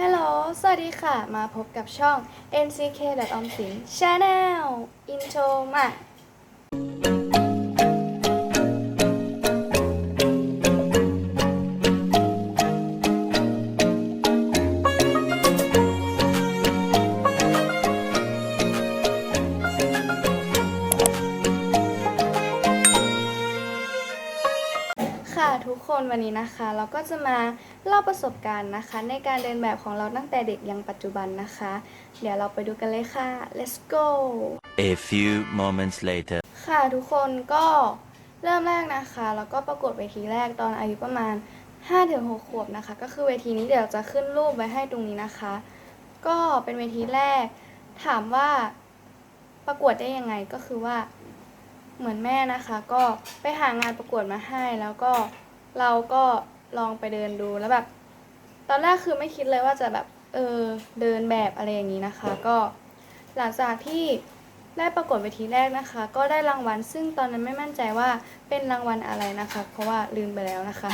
ฮัลโหล สวัสดีค่ะ มาพบกับช่อง NCK และออมสิน Channel Intro มา ทุกคนวันนี้นะคะ เราก็จะมาเล่าประสบการณ์นะคะ ในการเดินแบบของเราตั้งแต่เด็กยังปัจจุบันนะคะ เดี๋ยวเราไปดูกันเลยค่ะ let's go A few moments later. ค่ะทุกคนก็เริ่มแรกนะคะ แล้วก็ประกวดเวทีแรกตอนอายุประมาณ 5-6 ขวบนะคะ ก็คือเวทีนี้เดี๋ยวจะขึ้นรูปไว้ให้ตรงนี้นะคะ ก็เป็นเวทีแรก ถามว่าประกวดได้ยังไงก็คือว่าเหมือนแม่นะคะ ก็ไปหางานประกวดมาให้แล้วก็ เราก็ลองไปเดินดูแล้วแบบ ตอนแรกคือไม่คิดเลยว่าจะแบบเออเดินแบบอะไรอย่างนี้นะคะ ก็หลังจากที่ได้ประกวดเวทีแรกนะคะ ก็ได้รางวัล ซึ่งตอนนั้นไม่มั่นใจว่าเป็นรางวัลอะไรนะคะ เพราะว่าลืมไปแล้วนะคะ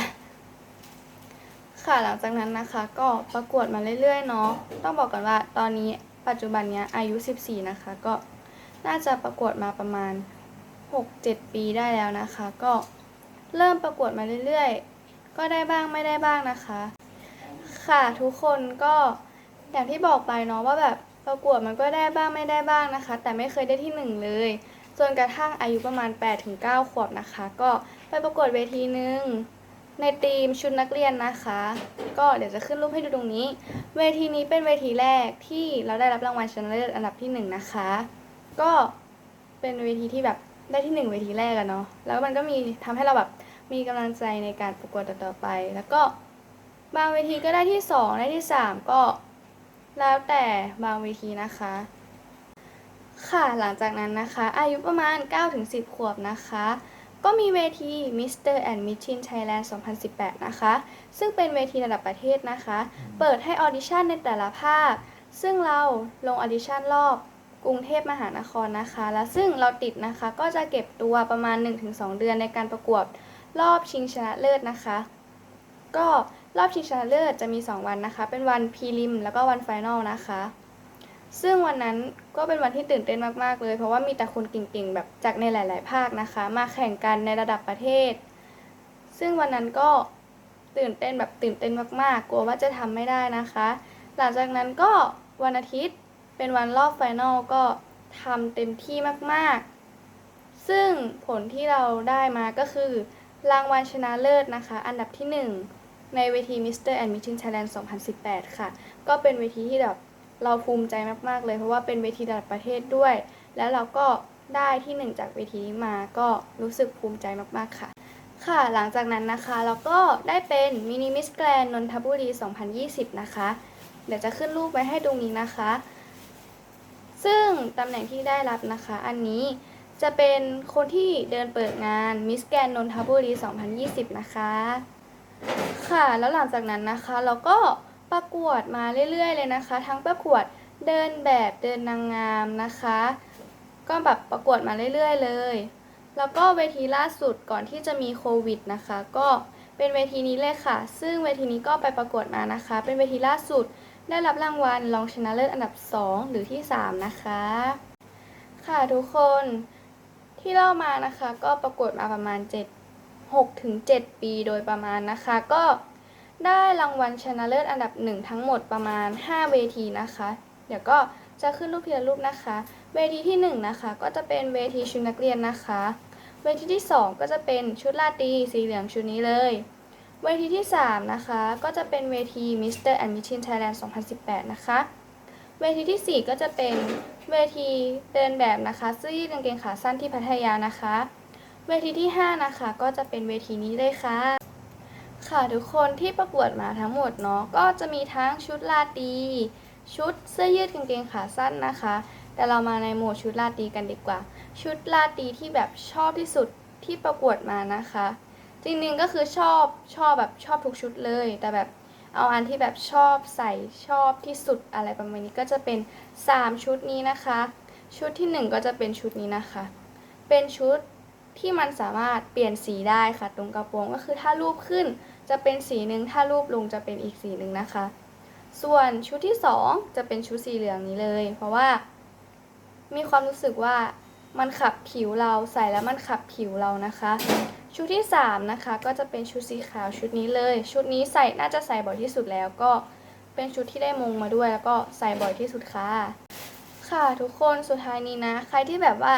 ค่ะหลังจากนั้นนะคะก็ประกวดมาเรื่อยๆเนาะต้องบอกก่อนว่าตอนนี้ปัจจุบันเนี้ยอายุ 14 นะคะ ก็น่าจะประกวดมาประมาณ 6-7 ปีได้แล้วนะคะ ก็ เริ่มประกวดมาเรื่อยๆ ก็ได้บ้างไม่ได้บ้างนะคะ ค่ะทุกคนก็อย่างที่บอกไปเนาะว่าแบบประกวดมันก็ได้บ้างไม่ได้บ้างนะคะ แต่ไม่เคยได้ที่หนึ่งเลยจนกระทั่งอายุประมาณ 8-9 ขวบนะคะ ก็ไปประกวดเวทีหนึ่งในทีมชุดนักเรียนนะคะ ก็เดี๋ยวจะขึ้นรูปให้ดูตรงนี้ เวทีนี้เป็นเวทีแรกที่เราได้รับรางวัลชนะเลิศอันดับที่หนึ่งนะคะ ก็เป็นเวทีที่แบบได้ที่หนึ่งเวทีแรกอะเนาะแล้วมันก็มีทำให้เราแบบ มีกำลังใจในการประกวดต่อๆไป แล้วก็บางเวทีก็ได้ที่สองได้ที่สามก็แล้วแต่บางเวทีนะคะ ค่ะหลังจากนั้นนะคะ อายุประมาณ 9-10 ขวบนะคะ ก็มีเวที Mr. and Miss Teen Thailand 2018 นะคะ ซึ่งเป็นเวทีระดับประเทศนะคะ เปิดให้ออดิชั่นในแต่ละภาค ซึ่งเราลงออดิชั่นรอบกรุงเทพมหานครนะคะ และซึ่งเราติดนะคะก็จะเก็บตัวประมาณ 1-2 เดือนในการประกวด รอบชิงชนะเลิศนะคะ ก็รอบชิงชนะเลิศจะมี 2 วันนะคะ เป็นวันพรีลิมแล้วก็วันไฟนอลนะคะ ซึ่งวันนั้นก็เป็นวันที่ตื่นเต้นมากๆเลย เพราะว่ามีแต่คนเก่งๆแบบจากในหลาย ๆ ภาคนะคะ มาแข่งกันในระดับประเทศ ซึ่งวันนั้นก็ตื่นเต้นแบบตื่นเต้นมากๆ กลัวว่าจะทำไม่ได้นะคะ หลังจากนั้นก็วันอาทิตย์เป็นวันรอบไฟนอลก็ทำเต็มที่มากๆ ซึ่งผลที่เราได้มาก็คือ รางวัลชนะเลิศนะคะ อันดับที่ 1 ในเวที Mr. and Miss Teen Thailand 2018 ค่ะ ก็เป็นเวทีที่แบบเราภูมิใจมากๆเลย เพราะว่าเป็นเวทีระดับประเทศด้วย แล้วเราก็ได้ที่ 1 จากเวทีนี้มาก็รู้สึกภูมิใจมากๆค่ะ ค่ะ หลังจากนั้นนะคะเราก็ได้เป็นมินิมิสแกรนนนทบุรี 2020 นะคะ เดี๋ยวจะขึ้นรูปไว้ให้ตรงนี้นะคะ ซึ่งตำแหน่งที่ได้รับนะคะ อันนี้ จะเป็นคนที่เดินเปิดงานมิสแกรนนนทบุรี 2020 นะคะ ค่ะ แล้วหลังจากนั้นนะคะ เราก็ประกวดมาเรื่อยๆ เลยนะคะ ทั้งประกวดเดินแบบเดินนางงามนะคะ ก็แบบประกวดมาเรื่อยๆ เลย แล้วก็เวทีล่าสุดก่อนที่จะมีโควิดนะคะ ก็เป็นเวทีนี้เลยค่ะ ซึ่งเวทีนี้ก็ไปประกวดมานะคะ เป็นเวทีล่าสุด ได้รับรางวัลรองชนะเลิศอันดับ 2 หรือที่ 3 นะคะ ค่ะทุกคน ที่เล่ามานะคะก็ประกวดมาประมาณ 7 6ถึง7ปีโดยประมาณนะคะ ก็ได้รางวัลชนะเลิศอันดับ1ทั้งหมดประมาณ 5 เวทีนะคะ เดี๋ยวก็จะขึ้นรูปทีละรูปนะคะ เวทีที่1นะคะก็จะเป็นเวทีชุดนักเรียนนะคะ เวทีที่ 2 ก็จะเป็นชุดราตรีสีเหลืองชุดนี้เลย เวทีที่ 3 นะคะ ก็จะเป็นเวที Mr. and Miss Teen Thailand 2018 นะคะ เวทีที่ 4 ก็จะเป็นเวทีเดินแบบนะคะเสื้อยืดกางเกงขาสั้นที่พัทยานะคะ เวทีที่ 5 นะคะ ก็จะเป็นเวทีนี้เลยค่ะ ค่ะทุกคนที่ประกวดมาทั้งหมดเนาะก็จะมีทั้งชุดราตีชุดเสื้อยืดกางเกงขาสั้นนะคะ แต่เรามาในโหมดชุดราตีกันดีกว่า ชุดราตีที่แบบชอบที่สุดที่ประกวดมานะคะ จริงๆก็คือชอบชอบแบบชอบทุกชุดเลย แต่แบบ เอาอันที่แบบชอบใส่ชอบที่สุดอะไรประมาณนี้ก็จะเป็น 3 ชุดนี้นะคะ ชุดที่ 1 ก็จะเป็นชุดนี้นะคะ เป็นชุดที่มันสามารถเปลี่ยนสีได้ค่ะ ตรงกระโปรงก็คือถ้ารูปขึ้นจะเป็นสีหนึ่งถ้ารูปลงจะเป็นอีกสีหนึ่งนะคะ ส่วนชุดที่สองจะเป็นชุดสีเหลืองนี้เลย เพราะว่า มีความรู้สึกว่ามันขับผิวเราใส่แล้วมันขับผิวเรานะคะ ชุดที่สามนะคะ ก็จะเป็นชุดสีขาวชุดนี้เลย ชุดนี้ใส่น่าจะใส่บ่อยที่สุดแล้วก็เป็นชุดที่ได้มงมาด้วย แล้วก็ใส่บ่อยที่สุดค่ะ ค่ะทุกคนสุดท้ายนี้นะ ใครที่แบบว่า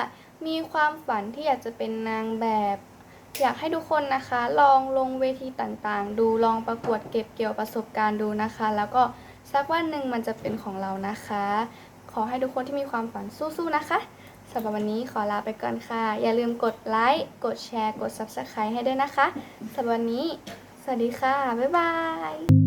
มีความฝันที่อยากจะเป็นนางแบบ อยากให้ทุกคนนะคะ ลองลงเวทีต่างๆ ดูลองประกวดเก็บเกี่ยวประสบการณ์ดูนะคะ แล้วก็สักวันหนึ่งมันจะเป็นของเรานะคะ ขอให้ทุกคนที่มีความฝันสู้ๆนะคะ สำหรับวันนี้ขอลาไปก่อนค่ะ อย่าลืมกดไลค์ กดแชร์ กด Subscribe ให้ด้วยนะคะ สำหรับวันนี้ สวัสดีค่ะ บ๊ายบาย